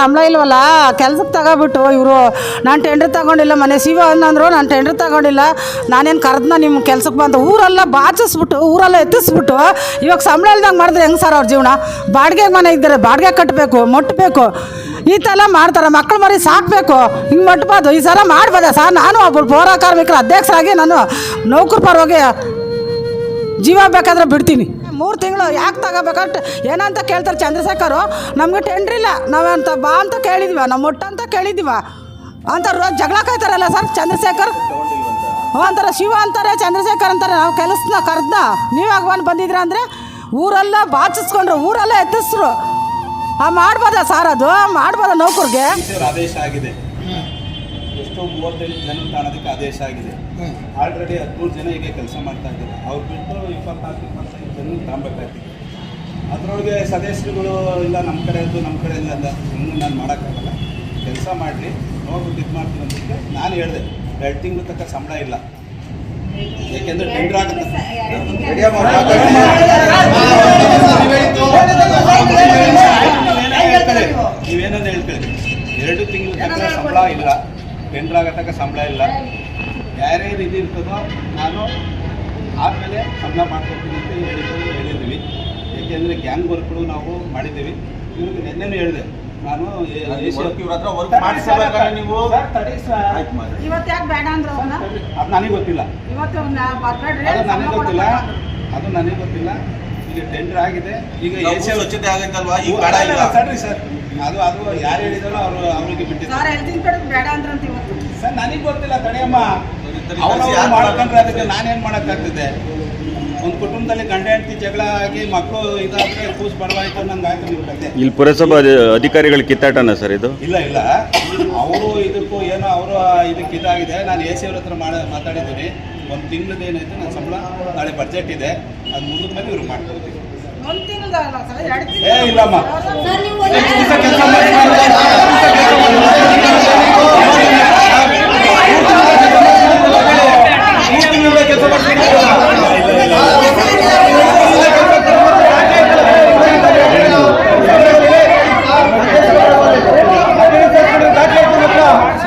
ಸಂಬಳ ಇಲ್ವಲ್ಲ? ಕೆಲ್ಸಕ್ಕೆ ತಗೋಬಿಟ್ಟು ಇವರು, ನಾನು ಟೆಂಡ್ರ್ ತಗೊಂಡಿಲ್ಲ ಮನೆ. ಶಿವ ಅಂದರು ನಾನು ಟೆಂಡ್ರ್ ತಗೊಂಡಿಲ್ಲ. ನಾನೇನು ಕರೆದ್ನ ನಿಮ್ಮ ಕೆಲ್ಸಕ್ಕೆ ಬಂದು ಊರೆಲ್ಲ ಬಾಚಿಸ್ಬಿಟ್ಟು, ಊರೆಲ್ಲ ಎತ್ತಿಸ್ಬಿಟ್ಟು, ಇವಾಗ ಸಂಬಳ ಇಲ್ದಂಗೆ ಮಾಡಿದ್ರೆ ಹೆಂಗೆ ಸರ್ ಅವ್ರ ಜೀವನ? ಬಾಡಿಗೆ ಮನೆ ಇದ್ದಾರೆ ಬಾಡಿಗೆ ಕಟ್ಟಬೇಕು ಮುಟ್ಟಬೇಕು ಈ ಥರ ಮಾಡ್ತಾರೆ. ಮಕ್ಕಳು ಮರಿ ಸಾಕಬೇಕು. ಹಿಂಗೆ ಮುಟ್ಬೋದು ಈ ಸಲ ಮಾಡ್ಬೋದಾ ಸರ್? ನಾನು ಒಬ್ಬರು ಪೌರ ಕಾರ್ಮಿಕರ ಅಧ್ಯಕ್ಷರಾಗಿ ನಾನು ನೌಕರ ಪರವಾಗಿ ಜೀವ ಬೇಕಾದ್ರೆ ಬಿಡ್ತೀನಿ. ಮೂರು ತಿಂಗಳು ಯಾಕೆ ತಗೋಬೇಕಂತ ಏನಂತ ಕೇಳ್ತಾರೆ ಚಂದ್ರಶೇಖರು? ನಮಗೆ ಟೆಂಡ್ರಿಲ್ಲ ನಾವಂತ ಬಾ ಅಂತ ಕೇಳಿದ್ವಿ. ನಮ್ಮ ಅಂತ ಕೇಳಿದ್ವಿ. ಅಂತ ರೋಜ್ ಜಗಳ ಕಾಯ್ತಾರಲ್ಲ ಸರ್ ಚಂದ್ರಶೇಖರ್? ಅಂತಾರೆ. ಶಿವ ಅಂತಾರೆ, ಚಂದ್ರಶೇಖರ್ ಅಂತಾರೆ. ನಾವು ಕೆಲಸನ ಕರ್ದ. ನೀವಾಗ ಬಂದು ಬಂದಿದ್ರ ಅಂದರೆ ಊರೆಲ್ಲ ಬಾಚಿಸ್ಕೊಂಡ್ರು. ಊರೆಲ್ಲ ಎತ್ತಿಸ್ರು. ಆ ಮಾಡ್ಬೋದಾ ಸರ್ ಅದು? ಮಾಡ್ಬೋದಾ ನೌಕರಿಗೆ? ಆದೇಶ ಆಗಿದೆ. ಎಷ್ಟೋ ಮೂವತ್ತೈದು ಕಾಣೋದಕ್ಕೆ ಆದೇಶ ಆಗಿದೆ. ಆಲ್ರೆಡಿ ಹದಿಮೂರು ಜನ ಈಗ ಕೆಲಸ ಮಾಡ್ತಾ ಇದ್ದಾರೆ ಅವ್ರು ಬಿಟ್ಟು ಇಪ್ಪತ್ನಾಲ್ಕು ಇಪ್ಪತ್ತೈದು ಜನ ತಗೊಬೇಕಾಗ್ತಿದೆ ಅದರೊಳಗೆ ಸದಸ್ಯರುಗಳು ಇಲ್ಲ ನಮ್ಮ ಕಡೆಯದ್ದು ನಮ್ಮ ಕಡೆ ಇಲ್ಲ ಇನ್ನೂ ನಾನು ಮಾಡೋಕ್ಕಾಗಲ್ಲ ಕೆಲಸ ಮಾಡಿರಿ ನೋಡ್ಬಿಟ್ಟು ಇದು ಮಾಡ್ತೀನಿ ಅಂತಕ್ಕೆ ನಾನು ಹೇಳಿದೆ ಎರಡು ತಿಂಗಳು ತಕ್ಕ ಸಂಬಳ ಇಲ್ಲ ಏಕೆಂದ್ರೆ ಟೆಂಡರ್ ಆಗುತ್ತೆ ನೀವೇನಾದ್ರು ಹೇಳ್ತೀರಿ ಹೇಳ್ಕೊಳ್ಳಿ ಎರಡು ತಿಂಗಳ ತಕ್ಕ ಸಂಬಳ ಇಲ್ಲ ಟೆಂಡರ್ ಆಗೋ ತನಕ ಸಂಬಳ ಇಲ್ಲ ಯಾರ್ಯಾರು ರೀತಿ ಇರ್ತದೋ ನಾನು ಆದಮೇಲೆ ಸಂಬಳ ಮಾಡ್ಕೊಡ್ತೀನಿ ಅಂತ ಹೇಳಿದ್ದು ಹೇಳಿದ್ವಿ ಯಾಕೆಂದರೆ ಗ್ಯಾಂಗ್ ವರ್ಕ್ಗಳು ನಾವು ಮಾಡಿದ್ದೀವಿ. ಇವ್ರಿಗೆ ನಿನ್ನೆನೂ ಹೇಳಿದೆ. ನಾನು ಎ- ಎ- ಇವ್ರ ಹತ್ರ work ನೀವು. ಸರ್, ತಡಿ ಸರ್. ಇವತ್ತು ಯಾಕೆ ಬೇಡ ಅಂದ್ರು ಅವನ್ನ ಅದು ನನಗೆ ಗೊತ್ತಿಲ್ಲ. ನನಗೆ ಗೊತ್ತಿಲ್ಲ. ಅದು ನನಗೆ ಗೊತ್ತಿಲ್ಲ. ಈಗ ಟೆಂಡರ್ ಆಗಿದೆ. ಈಗ ಏಷ್ಯಾ ಸ್ವಚ್ಛತೆ ಆಗೈತಲ್ವಾ? ಇಲ್ಲ ಸರಿ ಸರ್. ಅದು ಅದು ಯಾರು ಹೇಳಿದಾರೋ ಅವರು ಅವರಿಗೆ ಬಿಟ್ಟಿದ್ದಾರೆ. ಸರ್ ನನಗೆ ಗೊತ್ತಿಲ್ಲ ತಡೆಯಮ್ಮ. ಅವ್ರು ಮಾಡ್ಕೊಂಡ್ರೆ ಅದಕ್ಕೆ ನಾನೇನು ಮಾಡೋಕ್ಕಾಗ್ತದೆ? ಒಂದು ಕುಟುಂಬದಲ್ಲಿ ಗಂಡ ಹೆಂಡತಿ ಜಗಳ ಆಗಿ ಮಕ್ಕಳು ಇದಾದ್ರೆ ಕೂಸ್ ಬಡವಾಯ್ತು ನಂಗೆ ಆಯ್ತು ಕತೆ. ಇಲ್ಲಿ ಪುರಸಭಾ ಅಧಿ- ಅಧಿಕಾರಿಗಳ ಕಿತ್ತಾಟನ ಸರ್ ಇದು? ಇಲ್ಲ ಇಲ್ಲ. ಅವರು ಇದಕ್ಕೂ ಏನೋ ಅವರು ಇದಕ್ಕೆ ಇದಾಗಿದೆ. ನಾನು ಎ ಸಿ ಅವ್ರ ಹತ್ರ ಮಾಡ ಮಾತಾಡಿದ್ದೀನಿ. ಒಂದು ತಿಂಗಳದ್ದು ಏನೈತೆ ನನ್ನ ಸಂಬಳ ನಾಳೆ ಬಜೆಟ್ ಇದೆ. ಅದು ಮುಂದಕ್ಕೆ ಮೇಲೆ ಇವ್ರು ಮಾಡ್ಕೊಡ್ತೀವಿ ಒಂದು ತಿಂಗಳದಲ್ಲ ಸರ್? ಎರಡು ಏ ಇಲ್ಲಮ್ಮ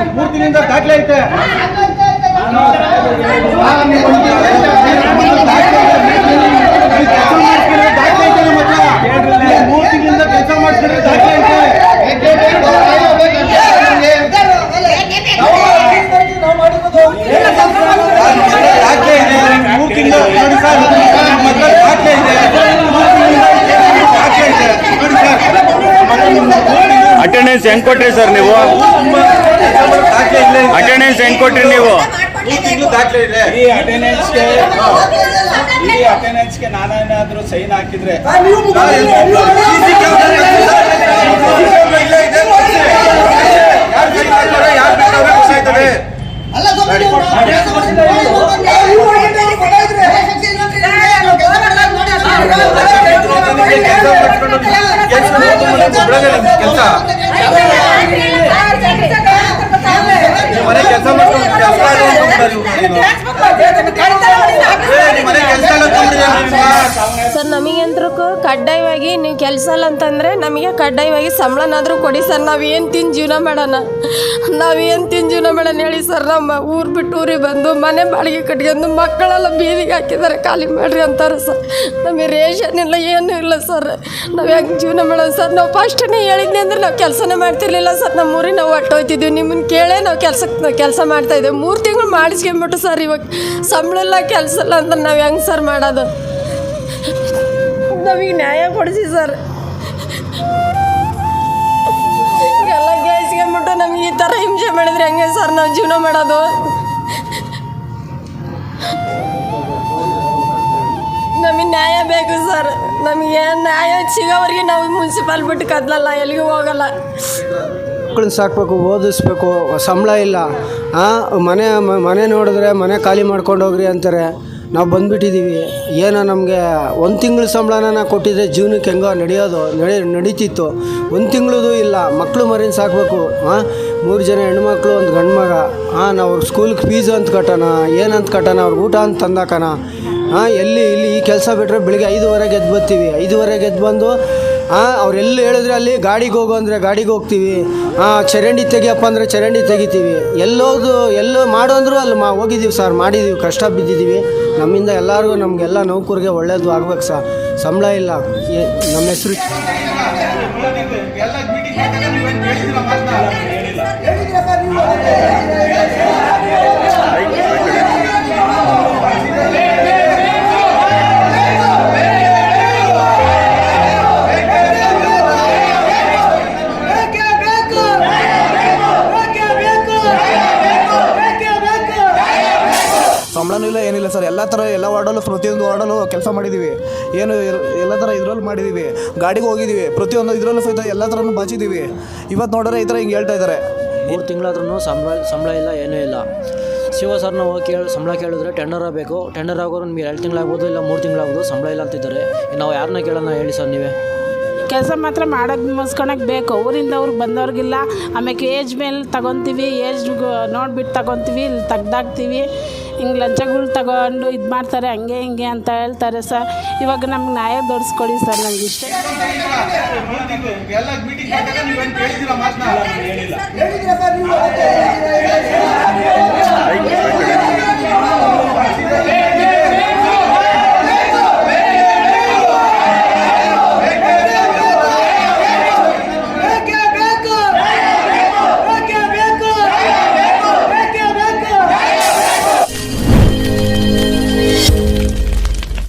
ಮೂರು ದಿನದಿಂದ ದಾಖಲೆ ಐತೆ ದಾಖಲೆ ಐತೆ ನಮ್ಮ ಹತ್ರ ಮೂರು ತಿಂಗಳಿಂದ ಕೆಲಸ ಮಾಡಿಸ್ಕೊಂಡ್ರೆ ದಾಖಲೆ ಐತೆ ದಾಖಲೆ ಇದೆ ಮೂರು ತಿಂಗಳು ನೋಡಿ ಸರ್ ನಮ್ಮ ಹತ್ರ ದಾಖಲೆ ಇದೆ ಮೂರು ತಿಂಗಳಿಂದ ದಾಖಲೆ ಇದೆ ನೋಡಿ ಸರ್ ಅಟೆಂಡೆನ್ಸ್ ಹೆಂಗ್ ಕೊಟ್ರಿ ಸರ್ ನೀವು? ಅಟೆಂಡೆನ್ಸ್ ಹೆಂಗ್ ಕೊಟ್ರಿ ನೀವು? ಈ ಅಟೆಂಡೆನ್ಸ್ಗೆ ಈ ಅಟೆಂಡೆನ್ಸ್ಗೆ ನಾನೇನಾದರೂ ಸೈನ್ ಹಾಕಿದ್ರೆ ಸರ್ ನಮಗಂತೂ ಕಡ್ಡಾಯವಾಗಿ ನೀವು ಕೆಲಸ ಅಲ್ಲ ಅಂತಂದರೆ ನಮಗೆ ಕಡ್ಡಾಯವಾಗಿ ಸಂಬಳನಾದರೂ ಕೊಡಿ ಸರ್, ನಾವು ಏನು ತಿಂದು ಜೀವನ ಮಾಡೋಣ? ನಾವು ಏನು ತಿಂದು ಜೀವನ ಮಾಡೋಣ ಹೇಳಿ ಸರ್, ನಮ್ಮ ಊರು ಬಿಟ್ಟು ಊರಿಗೆ ಬಂದು ಮನೆ ಬಾಡಿಗೆ ಕಟ್ಕೊಂಡು ಮಕ್ಕಳೆಲ್ಲ ಬೀದಿಗೆ ಹಾಕಿದ್ದಾರೆ, ಖಾಲಿ ಮಾಡಿರಿ ಅಂತಾರೆ ಸರ್. ನಮಗೆ ರೇಷನ್ ಇಲ್ಲ, ಏನೂ ಇಲ್ಲ ಸರ್. ನಾವು ಹೆಂಗೆ ಜೀವನ ಮಾಡೋಣ ಸರ್? ನಾವು ಫಸ್ಟನೇ ಹೇಳಿದ್ನಿ ಅಂದ್ರೆ ನಾವು ಕೆಲಸನೇ ಮಾಡ್ತಿರ್ಲಿಲ್ಲ ಸರ್. ನಮ್ಮ ಊರಿಗೆ ನಾವು ಹೊಟ್ಟೋಯ್ತಿದ್ವಿ ನಿಮ್ಮನ್ನು ಕೇಳೇ ನಾವು ಕೆಲಸಕ್ಕೆ ಕೆಲಸ ಮಾಡ್ತಾಯಿದ್ದೇವೆ ಮೂರು ತಿಂಗಳು ಮಾಡಿಸ್ಕೊಂಬಿಟ್ಟು ಸರ್, ಇವಾಗ ಸಂಬಳ ಇಲ್ಲ, ಕೆಲಸ ಇಲ್ಲ ಅಂತ ನಾವು ಹೆಂಗೆ ಸರ್ ಮಾಡೋದು? ನಮಗೆ ನ್ಯಾಯ ಕೊಡಿಸಿ ಸರ್. ಎಲ್ಲ ಗ್ಯಾಸ್ಕೊಂಬಿಟ್ಟು ನಮಗೆ ಈ ಥರ ಹಿಂಸೆ ಮಾಡಿದ್ರೆ ಹೆಂಗೆ ಸರ್ ನಾವು ಜೀವನ ಮಾಡೋದು? ನಮಗೆ ನ್ಯಾಯ ಬೇಕು ಸರ್. ನಮಗೆ ನ್ಯಾಯ ಸಿಗೋವರೆಗೆ ನಾವು ಮುನ್ಸಿಪಾಲ್ ಬಿಟ್ಟು ಕದ್ಲಲ್ಲ, ಎಲ್ಲಿಗೂ ಹೋಗಲ್ಲ. ಮಕ್ಕಳನ್ನ ಸಾಕಬೇಕು, ಓದಿಸ್ಬೇಕು, ಸಂಬಳ ಇಲ್ಲ. ಮನೆ ಮನೆ ನೋಡಿದ್ರೆ ಮನೆ ಖಾಲಿ ಮಾಡ್ಕೊಂಡು ಹೋಗ್ರಿ ಅಂತಾರೆ. ನಾವು ಬಂದುಬಿಟ್ಟಿದ್ದೀವಿ ಏನೋ ನಮಗೆ ಒಂದು ತಿಂಗಳ ಸಂಬಳನ ಕೊಟ್ಟಿದ್ರೆ ಜೀವನಕ್ಕೆ ಹೆಂಗೋ ನಡೆಯೋದು, ನಡೆ, ನಡೀತಿತ್ತು. ಒಂದು ತಿಂಗಳದು ಇಲ್ಲ ಮಕ್ಕಳು ಮರಿನ ಸಾಕಬೇಕು. ಹಾಂ ಮೂರು ಜನ ಹೆಣ್ಮಕ್ಳು, ಒಂದು ಗಂಡು ಮಗ ಹಾಂ ನಾವು ಅವ್ರ ಸ್ಕೂಲ್ಗೆ ಫೀಸ್ ಅಂತ ಕಟ್ಟೋಣ, ಏನಂತ ಕಟ್ಟೋಣ ಅವ್ರಿಗೆ ಊಟ ಅಂತ ತಂದಾಕಣ ಹಾಂ ಎಲ್ಲಿ, ಇಲ್ಲಿ ಈ ಕೆಲಸ ಬಿಟ್ಟರೆ ಬೆಳಿಗ್ಗೆ ಐದುವರೆಗೆ ಎದ್ದು ಬರ್ತೀವಿ. ಐದುವರೆಗೆ ಎದ್ದು ಬಂದು ಹಾಂ ಅವ್ರೆಲ್ಲಿ ಹೇಳಿದ್ರೆ ಅಲ್ಲಿ ಗಾಡಿಗೆ ಹೋಗು ಅಂದರೆ ಗಾಡಿಗೆ ಹೋಗ್ತೀವಿ ಚರಂಡಿ ತೆಗಿಯಪ್ಪ ಅಂದರೆ ಚರಂಡಿ ತೆಗಿತೀವಿ ಎಲ್ಲೋದು ಎಲ್ಲೋ ಮಾಡು ಅಂದರೂ ಅಲ್ಲಿ ಮಾ ಹೋಗಿದ್ದೀವಿ ಸರ್ ಮಾಡಿದ್ದೀವಿ ಕಷ್ಟ ಬಿದ್ದಿದ್ದೀವಿ ನಮ್ಮಿಂದ ಎಲ್ಲರಿಗೂ ನಮಗೆಲ್ಲ ನೌಕರಿಗೆ ಒಳ್ಳೇದು ಆಗ್ಬೇಕು ಸರ್ ಸಂಬಳ ಇಲ್ಲ ನಮ್ಮ ಹೆಸರು ಎಲ್ಲ ಸಂಬಳನೂ ಇಲ್ಲ ಏನಿಲ್ಲ ಸರ್. ಎಲ್ಲ ಥರ ಎಲ್ಲ ವಾರ್ಡಲ್ಲೂ ಪ್ರತಿಯೊಂದು ವಾರ್ಡಲ್ಲೂ ಕೆಲಸ ಮಾಡಿದ್ದೀವಿ ಏನು ಎಲ್- ಎಲ್ಲ ಥರ ಇದ್ರಲ್ಲಿ ಮಾಡಿದ್ದೀವಿ ಗಾಡಿಗೆ ಹೋಗಿದ್ದೀವಿ ಪ್ರತಿಯೊಂದು ಇದರಲ್ಲೂ ಸಹಿತ ಎಲ್ಲ ಥರನೂ ಬಚ್ಚಿದ್ದೀವಿ ಇವತ್ತು ನೋಡಿದ್ರೆ ಈ ಥರ ಹಿಂಗೆ ಹೇಳ್ತಾ ಇದ್ದಾರೆ ಮೂರು ತಿಂಗಳಾದ್ರೂ ಸಂಬಳ ಸಂಬಳ ಇಲ್ಲ ಏನೂ ಇಲ್ಲ. ಶಿವ ಸರ್ನ ಹೋಗಿ ಕೇಳಿ ಸಂಬಳ ಕೇಳಿದ್ರೆ ಟೆಂಡರ್ ಆಗಬೇಕು. ಟೆಂಡರ್ ಆಗೋರು ನಿಮಗೆ ಎರಡು ತಿಂಗಳಾಗ್ಬೋದು ಇಲ್ಲ ಮೂರು ತಿಂಗಳಾಗ್ಬೋದು ಸಂಬಳ ಇಲ್ಲ ಅಂತಿದ್ದಾರೆ. ನಾವು ಯಾರನ್ನ ಕೇಳೋಣ ಹೇಳಿ ಸರ್ ನೀವೇ. ಕೆಲಸ ಮಾತ್ರ ಮಾಡೋಕೆ ಮುಗಿಸ್ಕೊಳಕ್ಕೆ ಬೇಕು. ಊರಿಂದ ಅವ್ರಿಗೆ ಬಂದವ್ರಿಗಿಲ್ಲ. ಆಮೇಲೆ ಏಜ್ ಮೇಲೆ ತಗೊತೀವಿ. ಏಜ್ ನೋಡ್ಬಿಟ್ಟು ತಗೊತೀವಿ. ಇಲ್ಲಿ ತೆಗ್ದಾಕ್ತೀವಿ. ಹಿಂಗೆ ಲಂಚಗಳು ತಗೊಂಡು ಇದು ಮಾಡ್ತಾರೆ ಹಂಗೆ ಹಿಂಗೆ ಅಂತ ಹೇಳ್ತಾರೆ ಸರ್. ಇವಾಗ ನಮ್ಗೆ ನ್ಯಾಯ ದೊಡ್ಸ್ಕೊಡಿ ಸರ್ ನಂಗೆ ಇಷ್ಟ. ಎಲ್ಲ